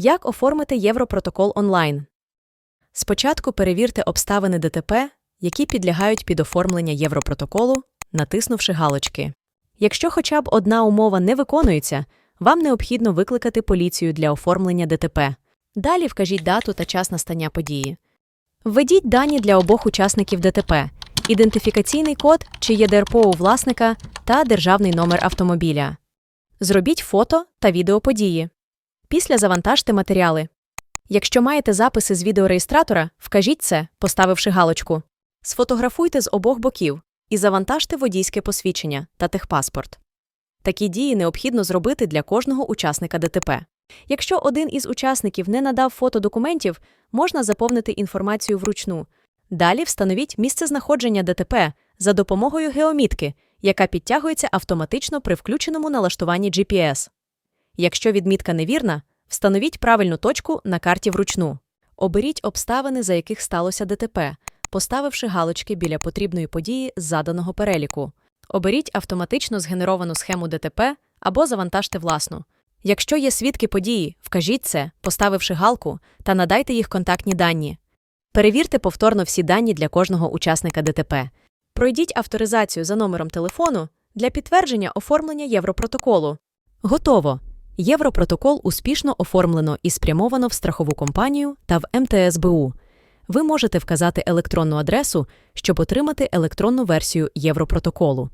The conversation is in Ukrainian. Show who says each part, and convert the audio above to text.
Speaker 1: Як оформити Європротокол онлайн? Спочатку перевірте обставини ДТП, які підлягають під оформлення Європротоколу, натиснувши галочки. Якщо хоча б одна умова не виконується, вам необхідно викликати поліцію для оформлення ДТП. Далі вкажіть дату та час настання події. Введіть дані для обох учасників ДТП, ідентифікаційний код чи ЄДРПО у власника та державний номер автомобіля. Зробіть фото та відео події. Після завантажте матеріали. Якщо маєте записи з відеореєстратора, вкажіть це, поставивши галочку. Сфотографуйте з обох боків і завантажте водійське посвідчення та техпаспорт. Такі дії необхідно зробити для кожного учасника ДТП. Якщо один із учасників не надав фото документів, можна заповнити інформацію вручну. Далі встановіть місце знаходження ДТП за допомогою геомітки, яка підтягується автоматично при включеному налаштуванні GPS. Якщо відмітка невірна, встановіть правильну точку на карті вручну. Оберіть обставини, за яких сталося ДТП, поставивши галочки біля потрібної події з заданого переліку. Оберіть автоматично згенеровану схему ДТП або завантажте власну. Якщо є свідки події, вкажіть це, поставивши галку, та надайте їх контактні дані. Перевірте повторно всі дані для кожного учасника ДТП. Пройдіть авторизацію за номером телефону для підтвердження оформлення Європротоколу. Готово! Європротокол успішно оформлено і спрямовано в страхову компанію та в МТСБУ. Ви можете вказати електронну адресу, щоб отримати електронну версію Європротоколу.